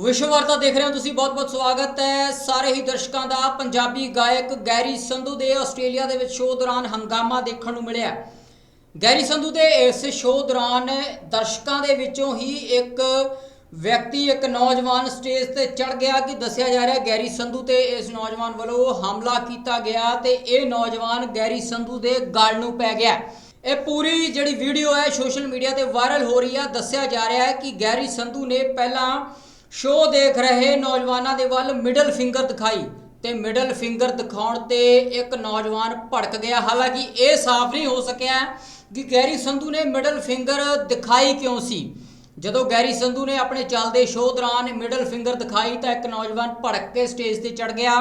ਵਿਸ਼ਵ ਵਾਰਤਾ ਦੇਖ ਰਹੇ ਹੋ ਤੁਸੀਂ, ਬਹੁਤ-ਬਹੁਤ ਸਵਾਗਤ ਹੈ। ਸਾਰੇ ਹੀ ਦਰਸ਼ਕਾਂ ਦਾ ਪੰਜਾਬੀ ਗਾਇਕ ਗੈਰੀ ਸੰਧੂ ਦੇ ਆਸਟ੍ਰੇਲੀਆ ਦੇ ਵਿੱਚ ਸ਼ੋਅ ਦੌਰਾਨ ਹੰਗਾਮਾ ਦੇਖਣ ਨੂੰ ਮਿਲਿਆ। ਗੈਰੀ ਸੰਧੂ ਦੇ ਇਸ ਸ਼ੋਅ ਦੌਰਾਨ ਦਰਸ਼ਕਾਂ ਦੇ ਵਿੱਚੋਂ ਹੀ ਇੱਕ ਵਿਅਕਤੀ, ਇੱਕ ਨੌਜਵਾਨ ਸਟੇਜ ਤੇ ਚੜ ਗਿਆ ਕਿ ਦੱਸਿਆ ਜਾ ਰਿਹਾ ਗੈਰੀ ਸੰਧੂ ਤੇ ਇਸ ਨੌਜਵਾਨ ਵੱਲੋਂ ਹਮਲਾ ਕੀਤਾ ਗਿਆ ਤੇ ਇਹ ਨੌਜਵਾਨ ਗੈਰੀ ਸੰਧੂ ਦੇ ਗਲ ਨੂੰ ਪੈ ਗਿਆ। ਇਹ ਪੂਰੀ ਜਿਹੜੀ ਵੀਡੀਓ ਹੈ ਸੋਸ਼ਲ ਮੀਡੀਆ ਤੇ ਵਾਇਰਲ ਹੋ ਰਹੀ ਹੈ ਦੱਸਿਆ ਜਾ ਰਿਹਾ ਹੈ ਕਿ ਗੈਰੀ ਸੰਧੂ ਨੇ ਪਹਿਲਾਂ ਸ਼ੋਅ ਦੇਖ ਰਹੇ ਨੌਜਵਾਨਾਂ ਦੇ ਵੱਲ ਮਿਡਲ ਫਿੰਗਰ ਦਿਖਾਈ ਤੇ ਮਿਡਲ ਫਿੰਗਰ ਦਿਖਾਉਣ ਤੇ ਇੱਕ ਨੌਜਵਾਨ ਭੜਕ ਗਿਆ। ਹਾਲਾਂਕਿ ਇਹ ਸਾਫ਼ ਨਹੀਂ ਹੋ ਸਕਿਆ ਕਿ ਗੈਰੀ ਸੰਧੂ ਨੇ ਮਿਡਲ ਫਿੰਗਰ ਦਿਖਾਈ ਕਿਉਂ ਸੀ। ਜਦੋਂ ਗੈਰੀ ਸੰਧੂ ਨੇ ਆਪਣੇ ਚੱਲਦੇ ਸ਼ੋਅ ਦੌਰਾਨ ਮਿਡਲ ਫਿੰਗਰ ਦਿਖਾਈ ਤਾਂ ਇੱਕ ਨੌਜਵਾਨ ਭੜਕ ਕੇ ਸਟੇਜ ਤੇ ਚੜ ਗਿਆ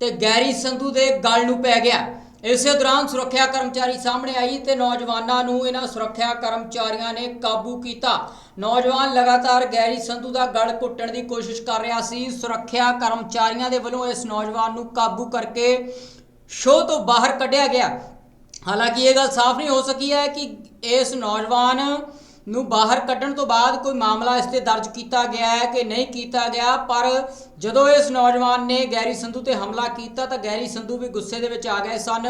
ਤੇ ਗੈਰੀ ਸੰਧੂ ਦੇ ਗਲ ਨੂੰ ਪੈ ਗਿਆ। ਇਸੇ ਦੌਰਾਨ ਸੁਰੱਖਿਆ ਕਰਮਚਾਰੀ ਸਾਹਮਣੇ ਆਈ ਤੇ ਨੌਜਵਾਨਾਂ ਨੂੰ ਇਹਨਾਂ ਸੁਰੱਖਿਆ ਕਰਮਚਾਰੀਆਂ ਨੇ ਕਾਬੂ ਕੀਤਾ। ਨੌਜਵਾਨ ਲਗਾਤਾਰ ਗੈਰੀ ਸੰਧੂ ਦਾ ਗਲ ਘੁੱਟਣ ਦੀ ਕੋਸ਼ਿਸ਼ ਕਰ ਰਿਹਾ ਸੀ। ਸੁਰੱਖਿਆ ਕਰਮਚਾਰੀਆਂ ਦੇ ਵੱਲੋਂ ਇਸ ਨੌਜਵਾਨ ਨੂੰ ਕਾਬੂ ਕਰਕੇ ਸ਼ੋਅ ਤੋਂ ਬਾਹਰ ਕੱਢਿਆ ਗਿਆ। ਹਾਲਾਂਕਿ ਇਹ ਗੱਲ ਸਾਫ਼ ਨਹੀਂ ਹੋ ਸਕੀ ਹੈ ਕਿ ਇਸ ਨੌਜਵਾਨ ਨੂੰ ਬਾਹਰ ਕੱਢਣ ਤੋਂ ਬਾਅਦ ਕੋਈ ਮਾਮਲਾ ਇਸ ਤੇ ਦਰਜ ਕੀਤਾ ਗਿਆ ਹੈ ਕਿ ਨਹੀਂ ਕੀਤਾ ਗਿਆ, ਪਰ ਜਦੋਂ ਇਸ ਨੌਜਵਾਨ ਨੇ ਗੈਰੀ ਸੰਧੂ ਤੇ ਹਮਲਾ ਕੀਤਾ ਤਾਂ ਗੈਰੀ ਸੰਧੂ ਵੀ ਗੁੱਸੇ ਦੇ ਵਿੱਚ ਆ ਗਏ ਸਨ।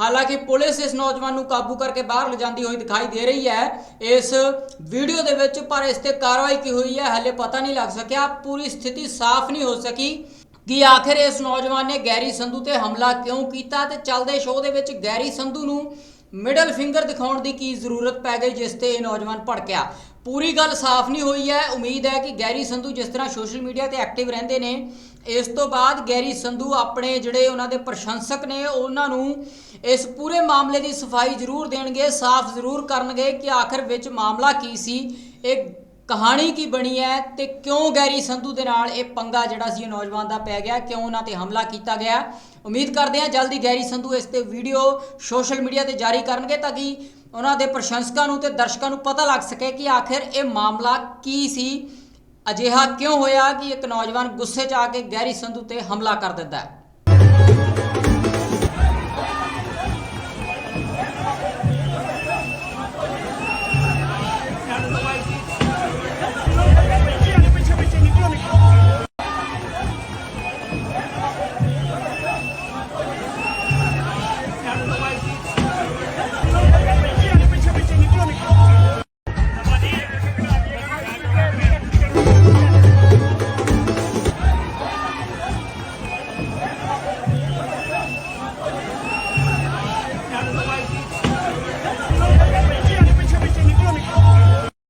ਹਾਲਾਂਕਿ ਪੁਲਿਸ ਇਸ ਨੌਜਵਾਨ ਨੂੰ ਕਾਬੂ ਕਰਕੇ ਬਾਹਰ ਲਿਜਾਂਦੀ ਹੋਈ ਦਿਖਾਈ ਦੇ ਰਹੀ ਹੈ। ਇਸ ਵੀਡੀਓ ਦੇ ਵਿੱਚ ਪਰ ਇਸ ਤੇ ਕਾਰਵਾਈ ਕੀ ਹੋਈ ਹੈ, ਹਲੇ ਪਤਾ ਨਹੀਂ ਲੱਗ ਸਕਿਆ। ਪੂਰੀ ਸਥਿਤੀ ਸਾਫ਼ ਨਹੀਂ ਹੋ ਸਕੀ ਕਿ ਆਖਿਰ ਇਸ ਨੌਜਵਾਨ ਨੇ ਗੈਰੀ ਸੰਧੂ ਤੇ ਹਮਲਾ ਕਿਉਂ ਕੀਤਾ ਤੇ ਚੱਲਦੇ ਸ਼ੋਅ ਦੇ ਵਿੱਚ ਗੈਰੀ ਸੰਧੂ ਨੂੰ ਮਿਡਲ ਫਿੰਗਰ ਦਿਖਾਉਣ ਦੀ ਕੀ ਜ਼ਰੂਰਤ ਪੈ ਗਈ ਜਿਸ ਤੇ ਇਹ ਨੌਜਵਾਨ ਭੜਕਿਆ। ਪੂਰੀ ਗੱਲ ਸਾਫ਼ ਨਹੀਂ ਹੋਈ ਹੈ। ਉਮੀਦ ਹੈ ਕਿ ਗੈਰੀ ਸੰਧੂ ਜਿਸ ਤਰ੍ਹਾਂ ਸੋਸ਼ਲ ਮੀਡੀਆ ਤੇ ਐਕਟਿਵ ਰਹਿੰਦੇ ਨੇ, ਇਸ ਤੋਂ ਬਾਅਦ ਗੈਰੀ ਸੰਧੂ ਆਪਣੇ ਜਿਹੜੇ ਉਹਨਾਂ ਦੇ ਪ੍ਰਸ਼ੰਸਕ ਨੇ, ਉਹਨਾਂ ਨੂੰ ਇਸ ਪੂਰੇ ਮਾਮਲੇ ਦੀ ਸਫ਼ਾਈ ਜ਼ਰੂਰ ਦੇਣਗੇ, ਸਾਫ਼ ਜ਼ਰੂਰ ਕਰਨਗੇ ਕਿ ਆਖਰ ਵਿੱਚ ਮਾਮਲਾ ਕੀ ਸੀ। ਇਹ ਕਹਾਣੀ ਕੀ ਬਣੀ ਹੈ ਤੇ ਕਿਉਂ ਗੈਰੀ ਸੰਧੂ ਦੇ ਨਾਲ ਇਹ ਪੰਗਾ ਜਿਹੜਾ ਸੀ ਇਹ ਨੌਜਵਾਨ ਦਾ ਪੈ ਗਿਆ, ਕਿਉਂ ਉਹਨਾਂ ਤੇ ਹਮਲਾ ਕੀਤਾ ਗਿਆ? ਉਮੀਦ ਕਰਦੇ ਹਾਂ ਜਲਦੀ ਗੈਰੀ ਸੰਧੂ ਇਸ ਤੇ ਵੀਡੀਓ ਸੋਸ਼ਲ ਮੀਡੀਆ ਤੇ ਜਾਰੀ ਕਰਨਗੇ ਤਾਂ ਕਿ ਉਹਨਾਂ ਦੇ ਪ੍ਰਸ਼ੰਸਕਾਂ ਨੂੰ ਤੇ ਦਰਸ਼ਕਾਂ ਨੂੰ ਪਤਾ ਲੱਗ ਸਕੇ ਕਿ ਆਖਿਰ ਇਹ ਮਾਮਲਾ ਕੀ ਸੀ। ਅਜਿਹਾ ਕਿਉਂ ਹੋਇਆ ਕਿ ਇੱਕ ਨੌਜਵਾਨ ਗੁੱਸੇ 'ਚ ਆ ਕੇ ਗੈਰੀ ਸੰਧੂ ਤੇ ਹਮਲਾ ਕਰ ਦਿੰਦਾ ਹੈ?